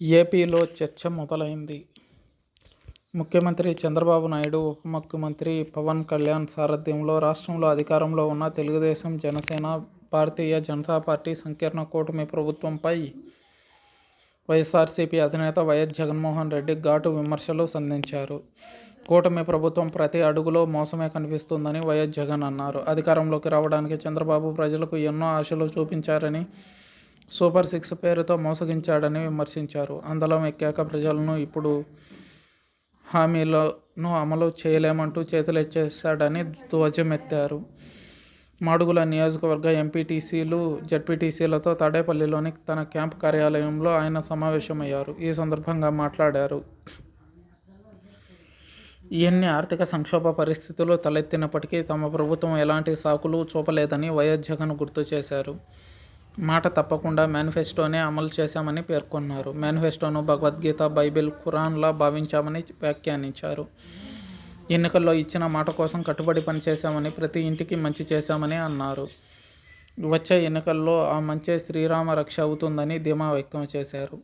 ఏపీలో చర్చ మొదలైంది. ముఖ్యమంత్రి చంద్రబాబు నాయుడు, ఉప ముఖ్యమంత్రి పవన్ కళ్యాణ్ సారథ్యంలో రాష్ట్రంలో అధికారంలో ఉన్న తెలుగుదేశం జనసేన, భారతీయ జనతా పార్టీ సంకీర్ణ కూటమి ప్రభుత్వంపై వైఎస్ఆర్సీపీ అధినేత వైఎస్ జగన్మోహన్ రెడ్డి ఘాటు విమర్శలు సంధించారు. కూటమి ప్రభుత్వం ప్రతి అడుగులో మోసమే కనిపిస్తుందని వైఎస్ జగన్ అన్నారు. అధికారంలోకి రావడానికి చంద్రబాబు ప్రజలకు ఎన్నో ఆశలు చూపించారని, సూపర్ సిక్స్ పేరుతో మోసగించాడని విమర్శించారు. అందలం ఎక్కాక ప్రజలను ఇప్పుడు హామీలను అమలు చేయలేమంటూ చేతులెచ్చేశాడని ధ్వజమెత్తారు. మాడుగుల నియోజకవర్గ ఎంపీటీసీలు, జడ్పీటీసీలతో తాడేపల్లిలోని తన క్యాంప్ కార్యాలయంలో ఆయన సమావేశమయ్యారు. ఈ సందర్భంగా మాట్లాడారు. ఎన్ని ఆర్థిక సంక్షోభ పరిస్థితులు తలెత్తినప్పటికీ తమ ప్రభుత్వం ఎలాంటి సాకులు చూపలేదని వైఎస్ జగన్ గుర్తు చేశారు. మాట తప్పకుండా మేనిఫెస్టోనే అమలు చేశామని పేర్కొన్నారు. మేనిఫెస్టోను భగవద్గీత, బైబిల్, ఖురాన్లా భావించామని వ్యాఖ్యానించారు. ఎన్నికల్లో ఇచ్చిన మాట కోసం కట్టుబడి పనిచేశామని, ప్రతి ఇంటికి మంచి చేశామని అన్నారు. వచ్చే ఎన్నికల్లో ఆ మంచే శ్రీరామ రక్ష అవుతుందని ధీమా వ్యక్తం చేశారు.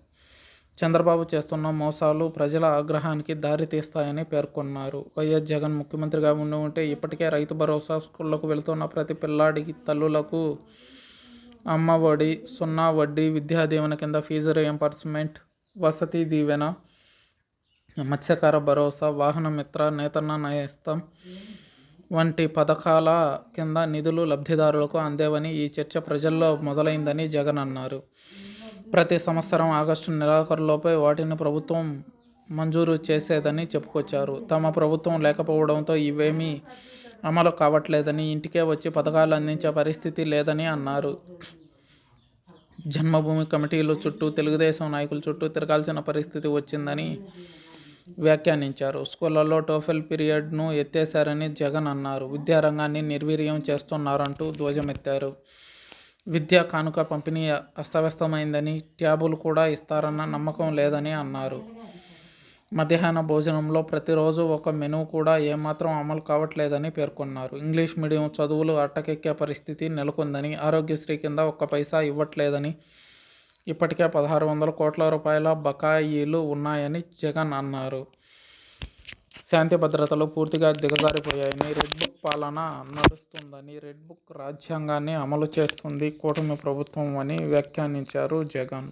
చంద్రబాబు చేస్తున్న మోసాలు ప్రజల ఆగ్రహానికి దారి తీస్తాయని పేర్కొన్నారు. వైఎస్ జగన్ ముఖ్యమంత్రిగా ఉండి ఉంటే ఇప్పటికే రైతు భరోసా, స్కూళ్ళకు వెళుతున్న ప్రతి పిల్లాడికి తల్లులకు అమ్మ ఒడి, సున్నా వడ్డీ విద్యా దీవెన కింద ఫీజు రీయింబర్స్మెంట్, వసతి దీవెన, మత్స్యకార భరోసా, వాహన మిత్ర, నేతన్న నేస్తం వంటి పథకాల కింద నిధులు లబ్ధిదారులకు అందేవని ఈ చర్చ ప్రజల్లో మొదలైందని జగన్ అన్నారు. ప్రతి సంవత్సరం ఆగస్టు నెలాఖరులోపే వాటిని ప్రభుత్వం మంజూరు చేసేదని చెప్పుకొచ్చారు. తమ ప్రభుత్వం లేకపోవడంతో ఇవేమీ అమలు కావట్లేదని, ఇంటికే వచ్చి పథకాలు అందించే పరిస్థితి లేదని అన్నారు. జన్మభూమి కమిటీలు చుట్టూ, తెలుగుదేశం నాయకుల చుట్టూ తిరగాల్సిన పరిస్థితి వచ్చిందని వ్యాఖ్యానించారు. స్కూళ్ళలో టోఫెల్ పీరియడ్ను ఎత్తేశారని జగన్ అన్నారు. విద్యారంగాన్ని నిర్వీర్యం చేస్తున్నారంటూ ధ్వజమెత్తారు. విద్యా కానుక పంపిణీ అస్తవ్యస్తమైందని, ట్యాబులు కూడా ఇస్తారన్న నమ్మకం లేదని అన్నారు. మధ్యాహ్న భోజనంలో ప్రతిరోజు ఒక మెనూ కూడా ఏమాత్రం అమలు కావట్లేదని పేర్కొన్నారు. ఇంగ్లీష్ మీడియం చదువులు అట్టకెక్కే పరిస్థితి నెలకొందని, ఆరోగ్యశ్రీ కింద ఒక్క పైసా ఇవ్వట్లేదని, ఇప్పటికే పదహారు వందల కోట్ల రూపాయల బకాయిలు ఉన్నాయని జగన్ అన్నారు. శాంతి భద్రతలు పూర్తిగా దిగజారిపోయాయని, రెడ్ బుక్ పాలన నడుస్తుందని, రెడ్ బుక్ రాజ్యాంగాన్ని అమలు చేస్తుంది కూటమి ప్రభుత్వం అని వ్యాఖ్యానించారు జగన్.